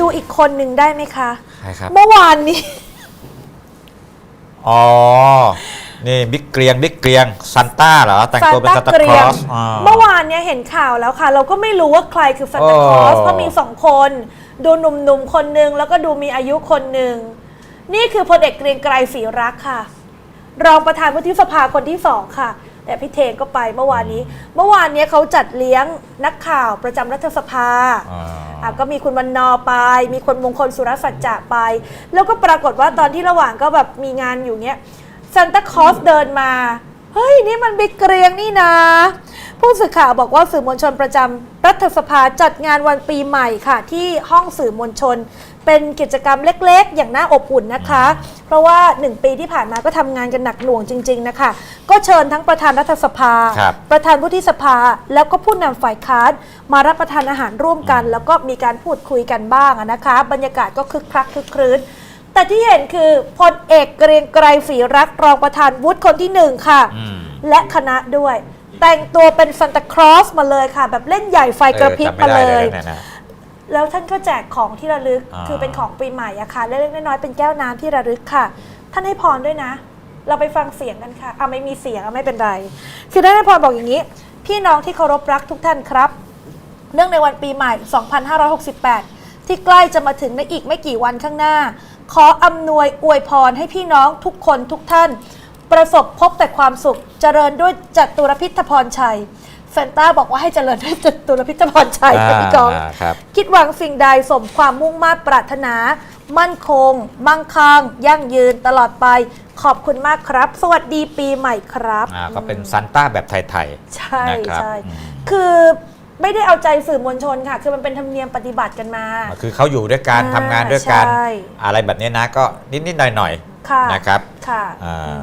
ดูอีกคนหนึ่งได้ไหมคะใครครับ เมื่อวานนี้ อ๋อ นี่บิ๊กเกรียงบิ๊กเกรียงซันต้าเหรอ แต่งตัวเป็นซันตาเกครีลยองสอ่า เมื่อวานเนี้ยเห็นข่าวแล้วค่ะ เราก็ไม่รู้ว่าใครคือซันตาคลอสโอ้ เพราะมีสองคน ดูหนุ่มๆคนหนึ่งแล้วก็ดูมีอายุคนหนึ่ง นี่คือพลเอกเกรียงไกรศรีรักษ์ค่ะ รองประธานวุฒิสภาคนที่สองค่ะ แต่พี่เทงก็ไปเมื่อวานนี้ เมื่อวานเนี้ยเขาจัดเลี้ยงนักข่าวประจำรัฐสภา อ่า อะก็มีคุณวันนอไป มีคนมงคลสุรสัจจะไป แล้วก็ปรากฏว่าตอนที่ระหว่างก็แบบมีงานอยู่เนี้ยซันตาคลอสเดินมา เฮ้ย นี่มันบิ๊กเกรียงนี่นะ ผู้สื่อข่าวบอกว่าสื่อมวลชนประจำรัฐสภาจัดงานวันปีใหม่ค่ะ ที่ห้องสื่อมวลชน เป็นกิจกรรมเล็กๆ อย่างน่าอบอุ่นนะคะ เพราะว่า 1 ปีที่ผ่านมาก็ทำงานกันหนักหน่วงจริง ๆนะคะ ก็เชิญทั้งประธานรัฐสภา ครับ ประธานวุฒิสภาแล้วก็ผู้นำฝ่ายค้านมารับประทานอาหารร่วมกัน แล้วก็มีการพูดคุยกันบ้างอะนะคะ บรรยากาศก็คึกคักคึกครื้น แต่ที่เห็นคือพลเอกเกรียงไกรศรีรักษ์รองประธานวุฒิคนที่หนึ่งค่ะ อืม และคณะด้วย แต่งตัวเป็นซันตาคลอสมาเลยค่ะ แบบเล่นใหญ่ไฟกระพริบออจำมาไได้เลยนะนะ แล้วท่านก็แจกของที่ระลึกอ่า คือเป็นของปีใหม่อะค่ะเล็กๆน้อยๆเป็นแก้วน้ำที่ระลึกค่ะ ท่านให้พรด้วยนะ เราไปฟังเสียงกันค่ะเอาไม่มีเสียงเอาไม่เป็นไร คือท่านให้พรบอกอย่างนี้ พี่น้องที่เคารพรักทุกท่านครับ เนื่องในวันปีใหม่ 2568 ที่ใกล้จะมาถึงในอีกไม่กี่วันข้างหน้า ขออำนวยอวยพรให้พี่น้องทุกคนทุกท่าน ประสบพบแต่ความสุข เจริญด้วยจตุรพิธพรชัยแฟนต้าบอกว่าให้เจริญด้วยจตุรพิธพรชัยค่ะพี่กอง อ่าครับ คิดหวังสิ่งใดสมความมุ่งมา่ปรารถนา มั่นคง มั่งคั่งยั่งยืนตลอดไป ขอบคุณมากครับ สวัสดีปีใหม่ครับ อ่าก็เป็นซันต้าแบบไทยใช่นะครับใช่อืมคือไม่ได้เอาใจสื่อมวลชนค่ะ คือมันเป็นธรรมเนียมปฏิบัติกันมาๆคือเขาอยู่ด้วยกันอ่าทำงานด้วยกัน ใช่ อะไรแบบนี้นะก็นิด ๆ หน่อย ค่ะๆนะครับค่ะอ่า อืม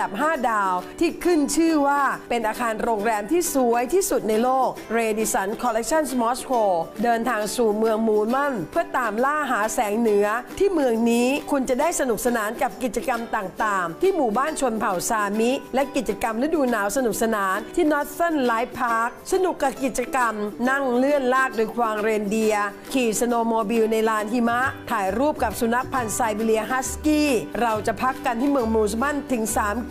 ดับ5 ดาว ที่ขึ้นชื่อว่าเป็นอาคารโรงแรมที่สวยที่สุดในโลก Radisson Collection Moscow เดินทางสู่เมืองมูลมันเพื่อตามล่าหาแสงเหนือ ที่เมืองนี้คุณจะได้สนุกสนานกับกิจกรรมต่างๆ ที่หมู่บ้านชนเผ่าซามิ และกิจกรรมฤดูหนาวสนุกสนานที่ Northern Light Park สนุกกับกิจกรรม นั่งเลื่อนลากโดยควางเรนเดีย ขี่สโนโมบิลในลานหิมะ ถ่ายรูปกับสุนัขพันธุ์ไซบีเรียฮัสกี้ เราจะพักกันที่เมืองมูสมันถึง 3